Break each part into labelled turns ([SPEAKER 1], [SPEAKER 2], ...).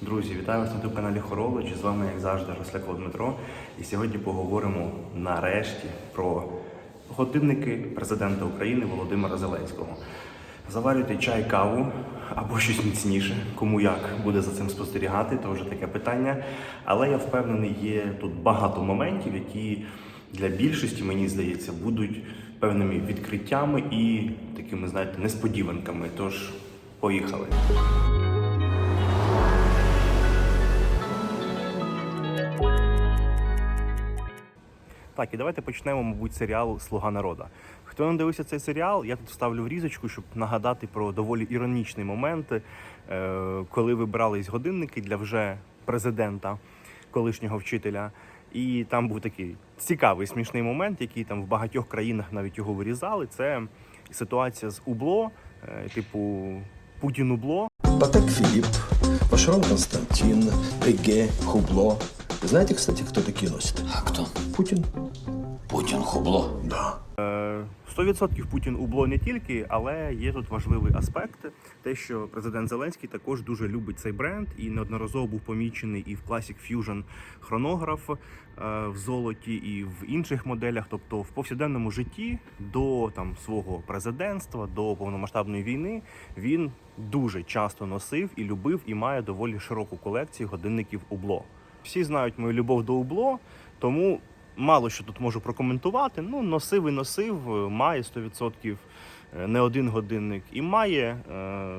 [SPEAKER 1] Друзі, вітаю вас на youtube каналі Хоролоч. З вами, як завжди, Росляко Дмитро. І сьогодні поговоримо нарешті про годинники президента України Володимира Зеленського. Заварюйте чай, каву або щось міцніше. Кому як буде за цим спостерігати, то вже таке питання. Але я впевнений, є тут багато моментів, які для більшості, мені здається, будуть певними відкриттями і такими, знаєте, несподіванками. Тож, поїхали. Так, і давайте почнемо, мабуть, серіалу Слуга народа. Хто не дивився цей серіал, я тут вставлю різочку, щоб нагадати про доволі іронічний момент, е, коли вибирались годинники для вже президента, колишнього вчителя. І там був такий цікавий смішний момент, який там в багатьох країнах навіть його вирізали. Це ситуація з убло, е, типу Путін убло.
[SPEAKER 2] Патек Филипп, Вашерон Константин, Эге, Хубло. Вы знаете, кстати, кто такие носит?
[SPEAKER 3] А кто?
[SPEAKER 2] Путин.
[SPEAKER 3] Путин хубло.
[SPEAKER 2] Да.
[SPEAKER 1] Е, 100% Путін убло не тільки, але є тут важливий аспект, те, що президент Зеленський також дуже любить цей бренд і неодноразово був помічений і в Classic Fusion хронограф е, в золоті, і в інших моделях. Тобто в повсякденному житті до там свого президентства, до повномасштабної війни він дуже часто носив і любив, і має доволі широку колекцію годинників убло. Всі знають мою любов до убло, тому мало що тут можу прокоментувати. Ну, носив і носив, е, має 100% е, не один годинник. І має е,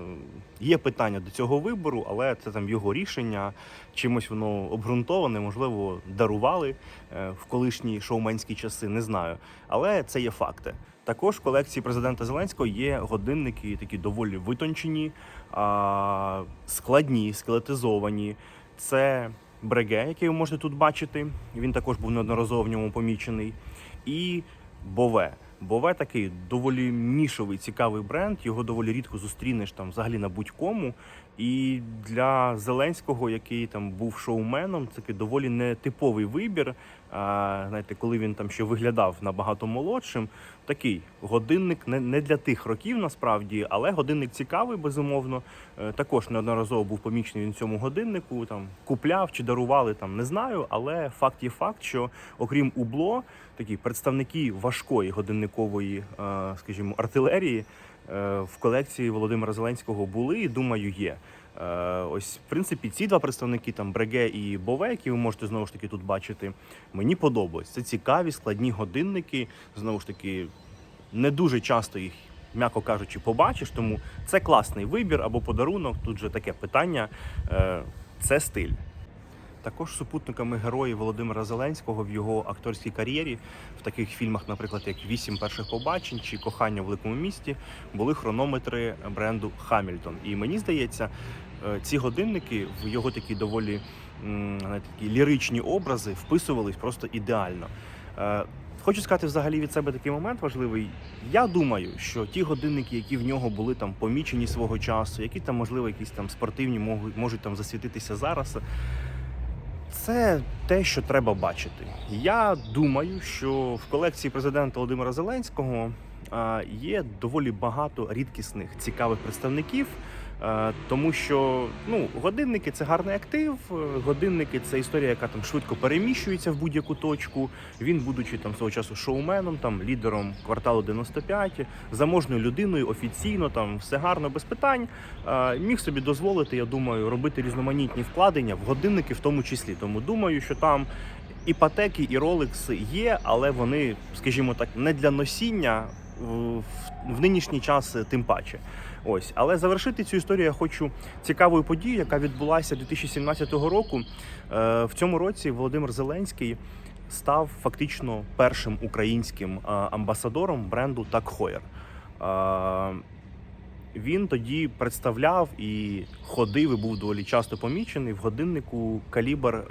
[SPEAKER 1] є питання до цього вибору, але це там його рішення. Чимось воно обґрунтоване, можливо, дарували в колишні шоуменські часи, не знаю. Але це є факти. Також в колекції президента Зеленського є годинники, такі доволі витончені, складні, скелетизовані. Це Бреге, який ви можете тут бачити. Він також був неодноразово в ньому помічений. І Бове. Бове такий доволі нішовий, цікавий бренд. Його доволі рідко зустрінеш там взагалі на будь-кому. І для Зеленського, який там був шоуменом, це такий доволі нетиповий вибір. Знаєте, коли він там ще виглядав набагато молодшим, такий годинник не, не для тих років насправді, але годинник цікавий, безумовно. Е, Також неодноразово був помічений він цьому годиннику. Там купляв чи дарували, там не знаю. Але факт є факт, що окрім убло, такі представники важкої годинникової, е, скажімо, артилерії е, в колекції Володимира Зеленського були і думаю, є. Е, Ось, в принципі, ці два представники там Бреге і Бове, які ви можете знову ж таки тут бачити, мені подобаються. Це цікаві, складні годинники. Знову ж таки, не дуже часто їх, м'яко кажучи, побачиш. Тому це класний вибір або подарунок. Тут же таке питання. Е, Це стиль. Також супутниками героїв Володимира Зеленського в його акторській кар'єрі в таких фільмах, наприклад, як Вісім перших побачень чи Кохання в великому місті, були хронометри бренду Хамільтон. І мені здається, е, ці годинники в його такі доволі такі ліричні образи вписувались просто ідеально. Е, Хочу сказати взагалі від себе такий момент важливий. Я думаю, що ті годинники, які в нього були там помічені свого часу, які там, можливо, якісь там спортивні можуть там засвітитися зараз. Це те, що треба бачити. Я думаю, що в колекції президента Володимира Зеленського є доволі багато рідкісних цікавих представників. Е, Тому що ну, годинники це гарний актив. е, Годинники це історія, яка там швидко переміщується в будь-яку точку. Він, будучи там свого часу шоуменом, там лідером кварталу 95, заможною людиною, офіційно там все гарно, без питань. е, Міг собі дозволити, я думаю, робити різноманітні вкладення в годинники, в тому числі. Тому думаю, що там іпотеки і Rolex є, але вони, скажімо так, не для носіння в, нинішній час, тим паче. Ось, але завершити цю історію я хочу цікавою подією, яка відбулася 2017 року. Е, В цьому році Володимир Зеленський став фактично першим українським е, амбасадором бренду Так Heuer. Е, Він тоді представляв і ходив, і був доволі часто помічений в годиннику Калібр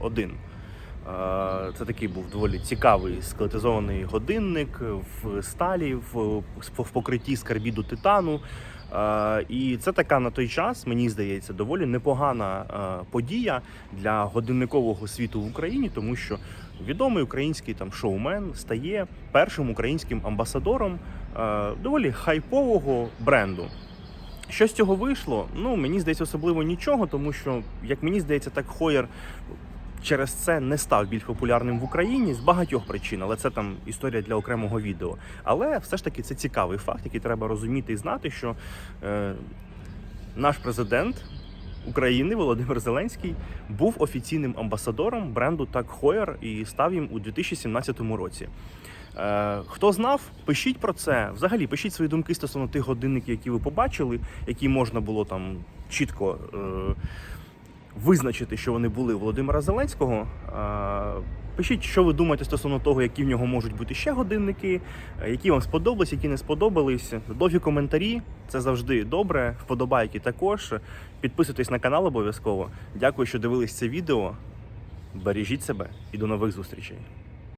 [SPEAKER 1] 1. Е, Це такий був доволі цікавий скелетизований годинник в сталі, в, покритті з карбіду титану. Е, І це така на той час, мені здається, доволі непогана е, подія для годинникового світу в Україні, тому що відомий український там шоумен стає першим українським амбасадором доволі хайпового бренду. Що з цього вийшло? Ну, мені здається, особливо нічого, тому що, як мені здається, так Хойер через це не став більш популярним в Україні з багатьох причин, але це там історія для окремого відео. Але все ж таки це цікавий факт, який треба розуміти і знати, що е, наш президент України Володимир Зеленський був офіційним амбасадором бренду Так Хойер і став їм у 2017 році. Е, хто знав, пишіть про це. Взагалі, пишіть свої думки стосовно тих годинників, які ви побачили, які можна було там чітко е, визначити, що вони були у Володимира Зеленського. Пишіть, що ви думаєте стосовно того, які в нього можуть бути ще годинники, е, які вам сподобались, які не сподобались. Довгі коментарі це завжди добре. Вподобайки також. Підписуйтесь на канал обов'язково. Дякую, що дивились це відео. Бережіть себе і до нових зустрічей.